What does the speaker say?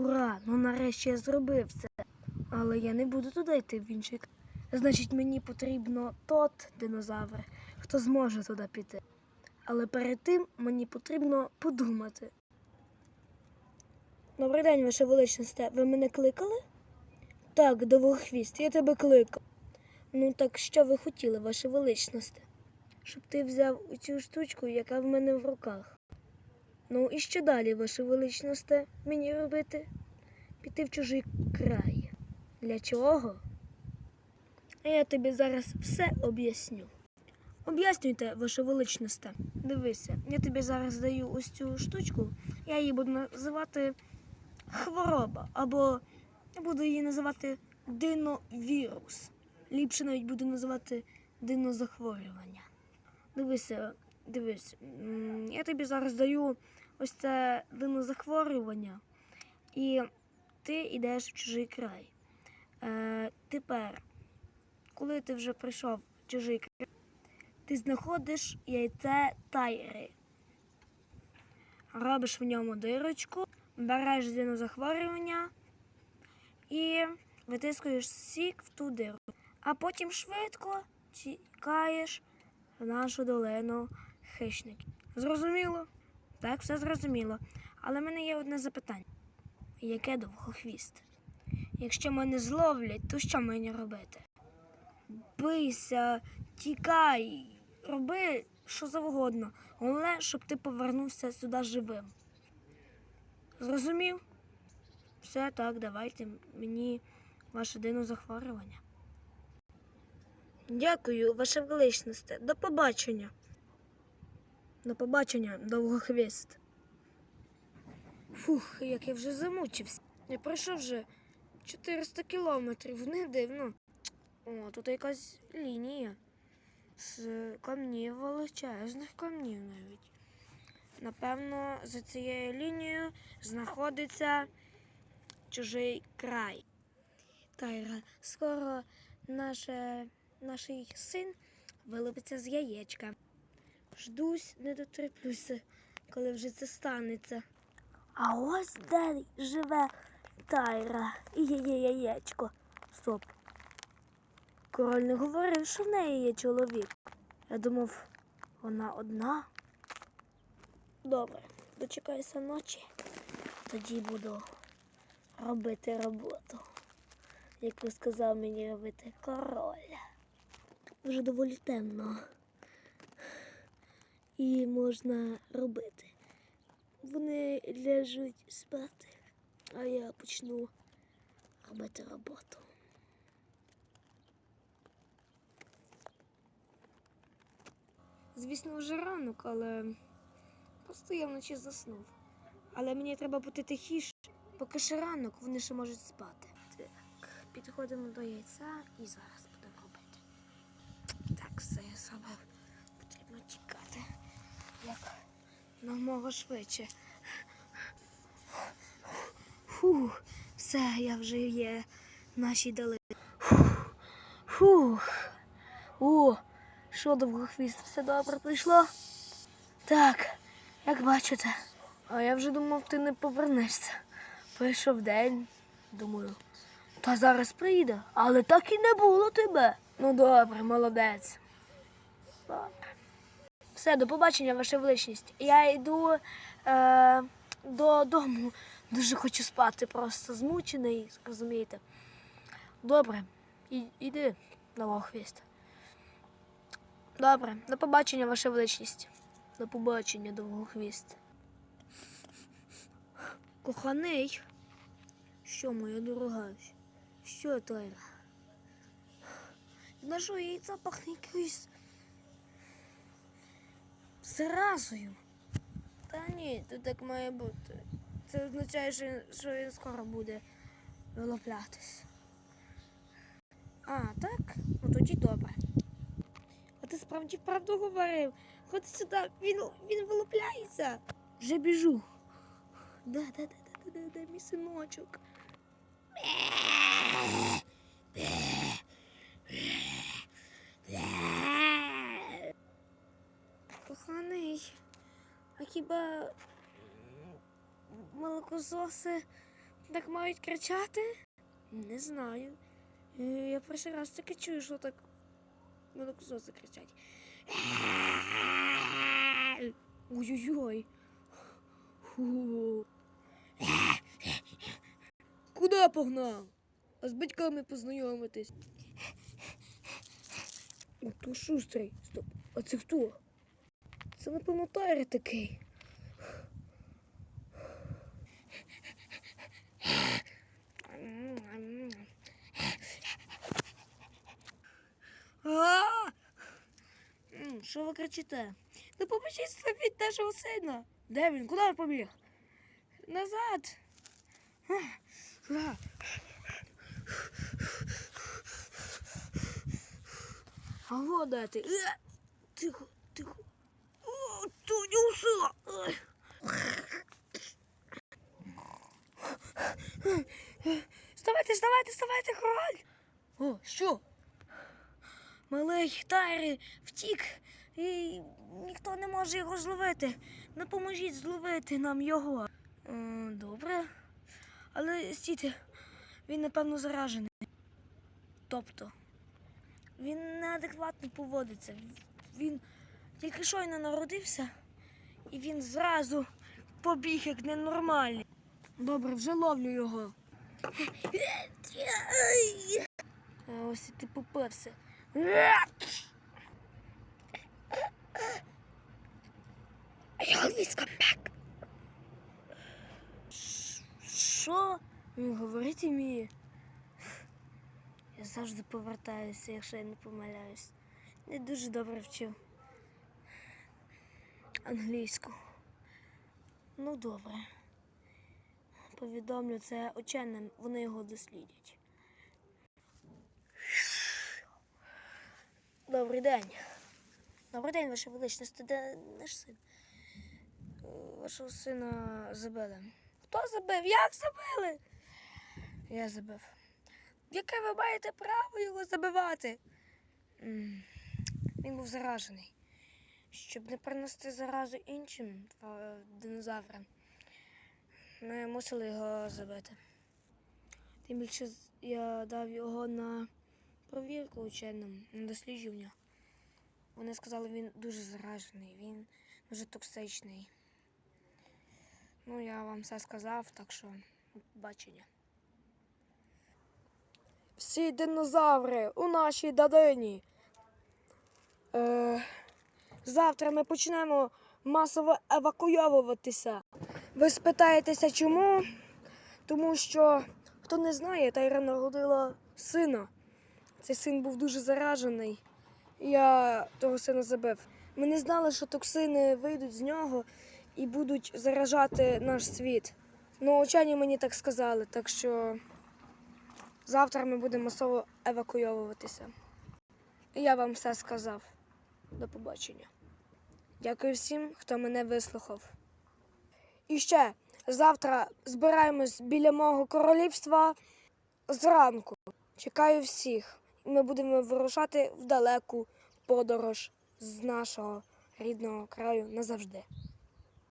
Ура! Ну нарешті я зробив це. Але я не буду туди йти в інший. к- Значить, мені потрібно тот динозавр, хто зможе туди піти. Але перед тим мені потрібно подумати. Добрий день, Ваше Величність. Ви мене кликали? Так, довгохвіст, я тебе кликав. Ну так що ви хотіли, Ваше Величність? Щоб ти взяв цю штучку, яка в мене в руках. Ну і що далі, Ваше Величність, мені робити? Піти в чужий край. Для чого? А я тобі зараз все об'ясню. Об'яснюйте, Ваше Величність. Дивися, я тобі зараз даю ось цю штучку, я її буду називати хвороба, або я буду її називати диновірус. Ліпше навіть буду називати динозахворювання. Дивися, дивись, я тобі зараз даю ось це динозахворювання, і ти йдеш в чужий край. Е, тепер, коли ти вже прийшов в чужий край, ти знаходиш яйце тайри. Робиш в ньому дирочку, береш динозахворювання і витискуєш сік в ту дирку. А потім швидко тікаєш в нашу долину хищників. Зрозуміло? Так, все зрозуміло. Але в мене є одне запитання. Яке довгохвіст? Якщо мене зловлять, то що мені робити? Бийся, тікай, роби що завгодно. Головне, щоб ти повернувся сюди живим. Зрозумів? Все так, давайте мені ваше динозахворювання. Дякую, ваше величність. До побачення. До побачення, довгохвіст. Фух, як я вже замучився. Я пройшов вже 400 кілометрів, не дивно. О, тут якась лінія з камнів величезних камнів навіть. Напевно, за цією лінією знаходиться чужий край. Тайра, скоро наше, наш син вилупиться з яєчка. Ждусь, не дотреплюся, коли вже це станеться. А ось де живе Тайра і її яєчко. Стоп. Король не говорив, що в неї є чоловік. Я думав, вона одна. Добре, дочекайся ночі. Тоді буду робити роботу, яку сказав мені робити король. Вже доволі темно. І можна робити. Вони ляжуть спати, а я почну робити роботу. Звісно, вже ранок, але просто я вночі заснув. Але мені треба бути тихіше, поки ще ранок, вони ще можуть спати. Так, підходимо до яйця і зараз будемо робити. Так, все я зробив. Як намога швидше. Фух, все, я вже є в нашій долині. Фух. Фух. О, що довгохвіст, все добре прийшло? Так, як бачите. А я вже думав, ти не повернешся. Прийшов день, думаю, та зараз прийде, але так і не було тебе. Ну добре, молодець. Добре. Все, до побачення, ваша величність. Я йду е, додому. Дуже хочу спати, просто змучений, розумієте. Добре, і, іди, новохвіст. Добре, до побачення, ваша величність. До побачення, довгохвіст. Коханий. Що, моя дорога? Що, Тайра? На що яйця пахне якоюсь заразою? Та ні, то так має бути. Це означає, що, він скоро буде вилуплятись. А, так? Ну тоді добре. А ти справді правду говорив? Ходи сюди, він, він вилупляється. Вже біжу. Да, да, да, да, да, да, да, мій синочок. Коханий, а хіба м, молокососи Так мають кричати? Не знаю. Е, Я перший раз таки чую, що так молокососи кричать. Ой-ой-ой. Куди погнав? А з батьками познайомитись. О, шустрий. Стоп. А це хто? Це напевно Тайр такий. Що ви кричите? Не побачіть від нашого сина. Де він? Куди він побіг? Назад. А, а. Алло, ти? Е, Тихо, тихо. О, Тоню сила. Ой. Вставайте, вставайте, вставайте, король. О, що? Малий Тайри втік, і ніхто не може його зловити. Допоможіть зловити нам його. Е, Добре. Але стійте, він напевно заражений. Тобто, він неадекватно поводиться. Він тільки щойно народився, і він зразу побіг як ненормальний. Добре, вже ловлю його. Ось і ти поперся. Що? Він говорити вміє. Я завжди повертаюся, якщо я не помиляюсь. Не дуже добре вчив англійську. Ну, добре. Повідомлю це ученим, вони його дослідять. Добрий день. Добрий день, Ваше Величність. Де наш син? Вашого сина забили. Хто забив? Як забили? Я забив. Яке ви маєте право його забивати? Він був заражений. Щоб не принести заразу іншим динозаврам, ми мусили його забити. Тим більше я дав його на провірку ученим, на дослідження. Вони сказали, він дуже заражений, він дуже токсичний. Ну, я вам все сказав, так що до побачення. Всі динозаври у нашій дадині. Е, завтра ми почнемо масово евакуйовуватися. Ви спитаєтеся, чому? Тому що, хто не знає, Тайра народила сина. Цей син був дуже заражений. Я того сина забив. Ми не знали, що токсини вийдуть з нього і будуть заражати наш світ. Ну, учені мені так сказали, так що завтра ми будемо масово евакуйовуватися. Я вам все сказав. До побачення. Дякую всім, хто мене вислухав. І ще завтра збираємось біля мого королівства зранку. Чекаю всіх. І Ми будемо вирушати в далеку подорож з нашого рідного краю назавжди.